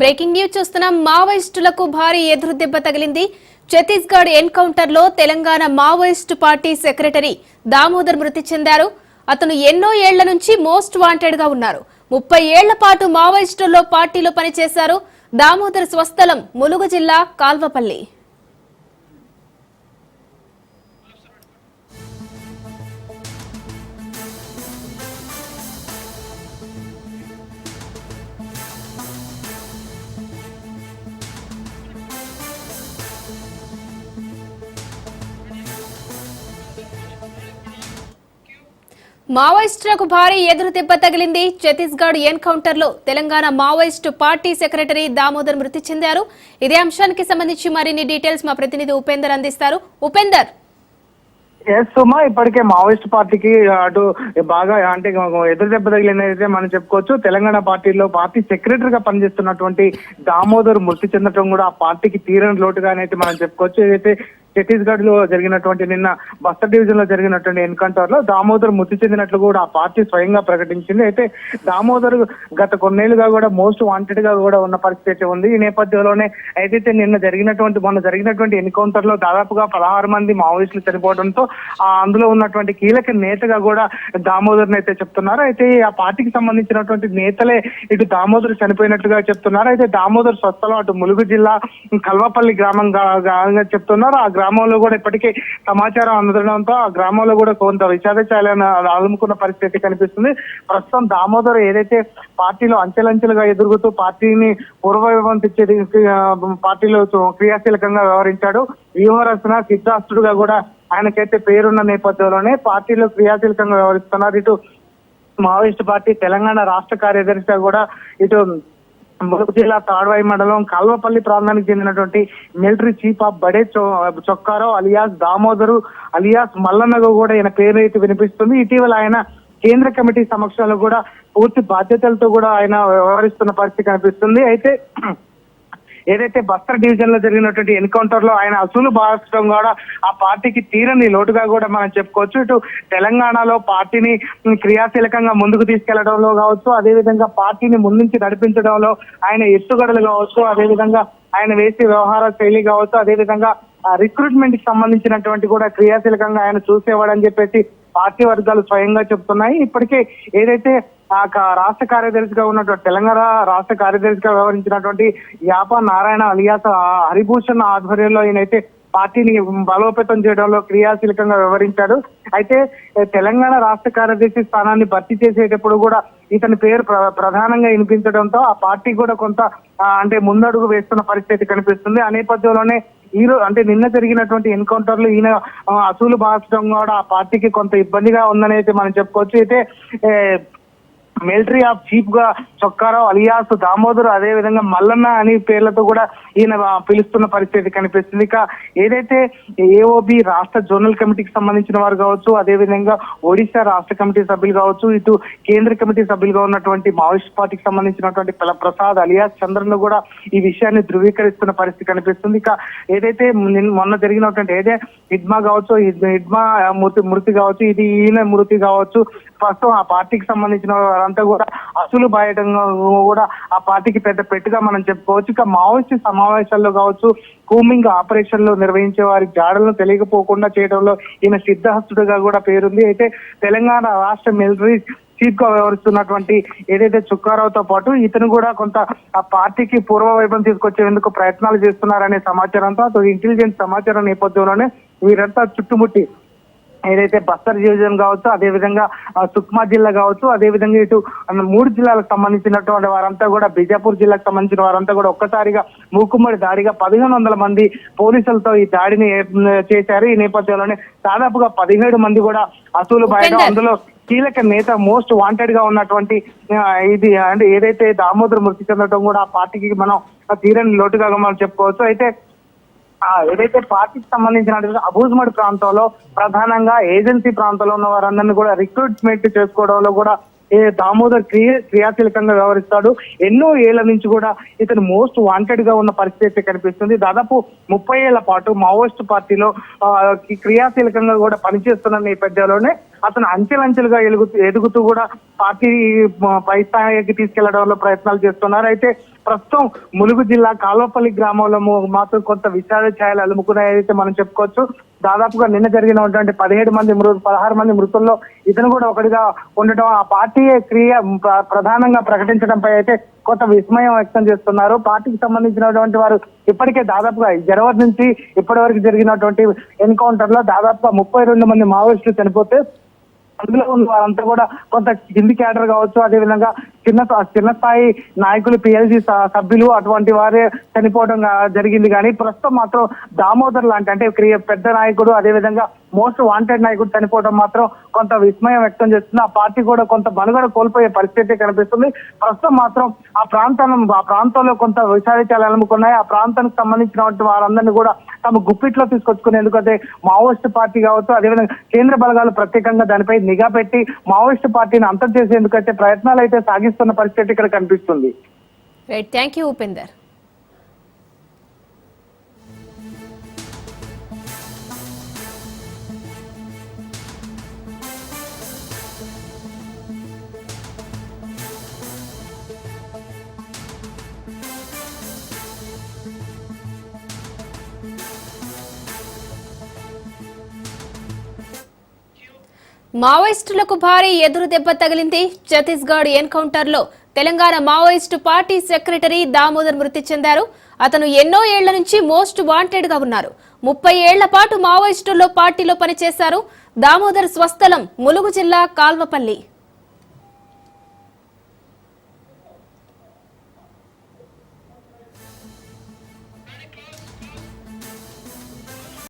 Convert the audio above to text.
Breaking news చూస్తున్నాం. మావోయిస్టులకు భారీ ఎదురు దెబ్బ తగిలింది. ఛత్తీస్గఢ్ ఎన్కౌంటర్లో Telangana Maoist party secretary Damodar మృతి చెందారు. అతను ఎన్నో ఏళ్ళ నుంచి మోస్ట్ వాంటెడ్గా ఉన్నారు. ముప్పై ఏళ్ళ పాటు మావోయిస్టుల్లో పార్టీలో పనిచేశారు. దామోదర్ స్వస్థలం ములుగు జిల్లా కాల్వపల్లి. మావోయిస్టులకు భారీ ఎదురు దెబ్బ తగిలింది. ఛత్తీస్గఢ్ ఎన్కౌంటర్లో Telangana Maoist party secretary Damodar మృతి చెందారు. ఇదే అంశానికి సంబంధించి మరిన్ని డీటెయిల్స్ మా ప్రతినిధి ఉపేందర్ అందిస్తారు. ఉపేందర్. ఎస్ సుమా ఇప్పటికే మావోయిస్ట్ పార్టీకి అటు బాగా అంటే ఎదురు దెబ్బ తగిలినైతే మనం చెప్పుకోవచ్చు. తెలంగాణ పార్టీలో పార్టీ సెక్రటరీ గా పనిచేస్తున్నటువంటి దామోదర్ మృతి చెందడం కూడా ఆ పార్టీకి తీరని లోటుగా అనేది మనం చెప్పుకోవచ్చు. ఏదైతే ఛత్తీస్గఢ్లో జరిగినటువంటి నిన్న బస్తర్ డివిజన్లో జరిగినటువంటి ఎన్కౌంటర్లో దామోదర్ మృతి చెందినట్లు కూడా ఆ పార్టీ స్వయంగా ప్రకటించింది. అయితే దామోదర్ గత కొన్నేళ్ళుగా కూడా మోస్ట్ వాంటెడ్గా కూడా ఉన్న పరిస్థితి అయితే ఉంది. ఈ నేపథ్యంలోనే ఏదైతే నిన్న జరిగినటువంటి మొన్న జరిగినటువంటి ఎన్కౌంటర్లో దాదాపుగా పదహారు మంది మావోయిస్టులు చనిపోవడంతో ఆ అందులో ఉన్నటువంటి కీలక నేతగా కూడా దామోదర్ అయితే చెప్తున్నారు. అయితే ఆ పార్టీకి సంబంధించినటువంటి నేతలే ఇటు దామోదర్ చనిపోయినట్టుగా చెప్తున్నారు. అయితే దామోదర్ స్వస్థలం అటు ములుగు జిల్లా కల్వపల్లి గ్రామం చెప్తున్నారు. ఆ గ్రామంలో కూడా ఇప్పటికీ సమాచారం అందడంతో ఆ గ్రామంలో కూడా కొంత విషాద ఛాయలను అలుముకున్న పరిస్థితి కనిపిస్తుంది. ప్రస్తుతం దామోదర్ ఏదైతే పార్టీలో అంచెలంచెలుగా ఎదురుగుతూ పార్టీని పూర్వవైభవం తెచ్చేది పార్టీలో క్రియాశీలకంగా వ్యవహరించాడు. వ్యూహరచన సిద్ధాస్తుడుగా కూడా ఆయనకైతే పేరున్న నేపథ్యంలోనే పార్టీలో క్రియాశీలకంగా వ్యవహరిస్తున్నారు. ఇటు మావోయిస్ట్ పార్టీ తెలంగాణ రాష్ట్ర కార్యదర్శిగా కూడా ఇటు ములుగు జిల్లా తాడ్వాయి మండలం కల్వపల్లి ప్రాంతానికి చెందినటువంటి మిలిటరీ చీఫ్ ఆఫ్ బడే చొ- చొక్కారావు అలియాస్ దామోదరు అలియాస్ మల్లన్నగా కూడా ఆయన పేరు అయితే వినిపిస్తుంది. ఇటీవల ఆయన కేంద్ర కమిటీ సమక్షంలో కూడా పూర్తి బాధ్యతలతో కూడా ఆయన వ్యవహరిస్తున్న పరిస్థితి కనిపిస్తుంది. అయితే ఏదైతే బస్తర్ డివిజన్లో జరిగినటువంటి ఎన్కౌంటర్లో ఆయన అసలు భావించడం కూడా ఆ పార్టీకి తీరని లోటుగా కూడా మనం చెప్పుకోవచ్చు. ఇటు తెలంగాణలో పార్టీని క్రియాశీలకంగా ముందుకు తీసుకెళ్ళడంలో కావచ్చు అదే విధంగా పార్టీని ముందుంచి నడిపించడంలో ఆయన ఎత్తుగడలు కావచ్చు అదే విధంగా ఆయన వేసే వ్యవహార శైలి కావచ్చు అదే విధంగా రిక్రూట్మెంట్కి సంబంధించినటువంటి కూడా క్రియాశీలకంగా ఆయన చూసేవాడని చెప్పేసి పార్టీ వర్గాలు స్వయంగా చెప్తున్నాయి. ఇప్పటికే ఏదైతే ఆ క- రాష్ట్ర కార్యదర్శిగా ఉన్నటువంటి తెలంగాణ రాష్ట్ర కార్యదర్శిగా వ్యవహరించినటువంటి యాప నారాయణ అలియాస్ హరిభూషణ్ ఆధ్వర్యంలో ఈయనైతే పార్టీని బలోపేతం చేయడంలో క్రియాశీలకంగా వ్యవహరించాడు. అయితే తెలంగాణ రాష్ట్ర కార్యదర్శి స్థానాన్ని భర్తీ చేసేటప్పుడు కూడా ఇతని పేరు ప్ర- ప్రధానంగా వినిపించడంతో ఆ పార్టీ కూడా కొంత అంటే ముందడుగు వేస్తున్న పరిస్థితి కనిపిస్తుంది. ఆ నేపథ్యంలోనే ఈ రోజు అంటే నిన్న జరిగినటువంటి ఎన్కౌంటర్లో ఈయన అసూలు బాధడం కూడా ఆ పార్టీకి కొంత ఇబ్బందిగా ఉందని అయితే మనం చెప్పుకోవచ్చు. అయితే మిలిటరీ ఆఫ్ చీఫ్గా చొక్కారావు అలియాస్ దామోదర్ అదే విధంగా మల్లన్న అని పేర్లతో కూడా ఈయన పిలుస్తున్న పరిస్థితి కనిపిస్తుంది. ఇక ఏదైతే ఏఓబి రాష్ట్ర జోనల్ కమిటీకి సంబంధించిన వారు కావచ్చు అదే విధంగా ఒడిశా రాష్ట్ర కమిటీ సభ్యులు కావచ్చు ఇటు కేంద్ర కమిటీ సభ్యులుగా ఉన్నటువంటి మావోయిస్ట్ పార్టీకి సంబంధించినటువంటి ప్రసాద్ అలియాస్ చంద్రన్ కూడా ఈ విషయాన్ని ధృవీకరిస్తున్న పరిస్థితి కనిపిస్తుంది. ఇక ఏదైతే మొన్న జరిగినటువంటి ఏదే హిడ్మా కావచ్చు హిడ్మా మృతి మృతి కావచ్చు ఇది ఈయన మృతి కావచ్చు ప్రస్తుతం ఆ పార్టీకి సంబంధించిన వారంతా కూడా అసలు బాయటంగా కూడా ఆ పార్టీకి పెద్ద పెట్టుగా మనం చెప్పుకోవచ్చు. ఇక మావోయిస్ట్ సమావేశాల్లో కావచ్చు కూమింగ్ ఆపరేషన్లు నిర్వహించే వారి జాడలను తెలియకపోకుండా చేయడంలో ఈయన సిద్ధహస్తుడుగా కూడా పేరుంది. అయితే తెలంగాణ రాష్ట్ర మిలిటరీ చీఫ్గా వ్యవహరిస్తున్నటువంటి ఏదైతే చుక్కారావుతో పాటు ఇతను కూడా కొంత ఆ పార్టీకి పూర్వ వైభవం తీసుకొచ్చేందుకు ప్రయత్నాలు చేస్తున్నారనే సమాచారంతో అతను ఇంటెలిజెన్స్ సమాచారం నేపథ్యంలోనే వీరంతా చుట్టుముట్టి ఏదైతే బస్తర్ డివిజన్ కావచ్చు అదే విధంగా ఆ, సుక్మా జిల్లా కావచ్చు అదే విధంగా ఇటు మూడు జిల్లాలకు సంబంధించినటువంటి వారంతా కూడా బీజాపూర్ జిల్లాకు సంబంధించిన వారంతా కూడా ఒక్కసారిగా మూకుమ్మడి దాడిగా పదిహేను వందల మంది పోలీసులతో ఈ దాడిని చేశారు ఈ నేపథ్యంలోనే దాదాపుగా పదిహేడు మంది కూడా అసూలు ఉపేందర్. అందులో కీలక నేత మోస్ట్ వాంటెడ్గా ఉన్నటువంటి ఇది అంటే ఏదైతే దామోదర్ మృతి చెందడం కూడా ఆ పార్టీకి మనం తీరని లోటుగా మనం చెప్పుకోవచ్చు అయితే ఏదైతే పార్టీకి సంబంధించిన అబూజ్మడ్ ప్రాంతంలో ప్రధానంగా ఏజెన్సీ ప్రాంతంలో ఉన్న వారందరినీ కూడా రిక్రూట్మెంట్ చేసుకోవడంలో కూడా ఏ దామోదర్ క్రియ క్రియాశీలకంగా వ్యవహరిస్తాడు. ఎన్నో ఏళ్ళ నుంచి కూడా ఇతను మోస్ట్ వాంటెడ్గా ఉన్న పరిస్థితి కనిపిస్తుంది. దాదాపు ముప్పై ఏళ్ళ పాటు మావోయిస్ట్ పార్టీలో క్రియాశీలకంగా కూడా పనిచేస్తున్న నేపథ్యంలోనే అతను అంచెలంచెలుగా ఎలుగుతూ ఎదుగుతూ కూడా పార్టీ పై స్థాయికి తీసుకెళ్ళడంలో ప్రయత్నాలు చేస్తున్నారు. అయితే ప్రస్తుతం ములుగు జిల్లా కాల్వపల్లి గ్రామంలో మాత్రం కొంత విషాద ఛాయలు అలుముకున్నాయైతే మనం చెప్పుకోవచ్చు దాదాపుగా నిన్న జరిగినటువంటి పదిహేడు మంది మృతు పదహారు మంది మృతుల్లో ఇతను కూడా ఒకటిగా ఉండటం ఆ పార్టీ క్రియ ప్ర- ప్రధానంగా ప్రకటించడంపై అయితే కొంత విస్మయం వ్యక్తం చేస్తున్నారు. పార్టీకి సంబంధించినటువంటి వారు ఇప్పటికే దాదాపుగా జనవరి నుంచి ఇప్పటి వరకు జరిగినటువంటి ఎన్కౌంటర్లో దాదాపుగా ముప్పై రెండు మంది మావోయిస్టులు చనిపోతే అందులో ఉన్న వారంతా కూడా కొంత కింది క్యాడర్ కావచ్చు అదేవిధంగా చిన్న చిన్న స్థాయి నాయకులు పిఎల్సి సభ్యులు అటువంటి వారే చనిపోవడం జరిగింది. కానీ ప్రస్తుతం మాత్రం దామోదర్ లాంటి అంటే క్రియ- పెద్ద నాయకుడు అదేవిధంగా మోస్ట్ వాంటెడ్ నాయకుడు చనిపోవడం మాత్రం కొంత విస్మయం వ్యక్తం చేస్తుంది. ఆ పార్టీ కూడా కొంత మనుగడ కోల్పోయే పరిస్థితి కనిపిస్తుంది. ప్రస్తుతం మాత్రం ఆ ప్రాంతం ఆ ప్రాంతంలో కొంత విషాదిత్యాలు అలుముకున్నాయి ఆ ప్రాంతానికి సంబంధించినటువంటి వారందరినీ కూడా తమ గుప్పిట్లో తీసుకొచ్చుకుని ఎందుకంటే మావోయిస్ట్ పార్టీ కావచ్చు అదేవిధంగా కేంద్ర బలగాలు ప్రత్యేకంగా దానిపై నిఘా పెట్టి మావోయిస్ట్ పార్టీని అంతం చేసేందుకైతే ప్రయత్నాలు అయితే సాగిస్తున్న పరిస్థితి ఇక్కడ కనిపిస్తుంది. రైట్ థ్యాంక్ యూ ఉపేందర్ మావోయిస్టులకు భారీ ఎదురు దెబ్బ తగిలింది ఛత్తీస్గఢ్ ఎన్కౌంటర్లో. Telangana Maoist party secretary Damodar మృతి చెందారు. అతను ఎన్నో ఏళ్ళ నుంచి మోస్ట్ వాంటెడ్గా ఉన్నారు. ముప్పై ఏళ్ళ పాటు మావోయిస్టుల్లో పార్టీలో పనిచేశారు. దామోదర్ స్వస్థలం ములుగు జిల్లా కాల్వపల్లి.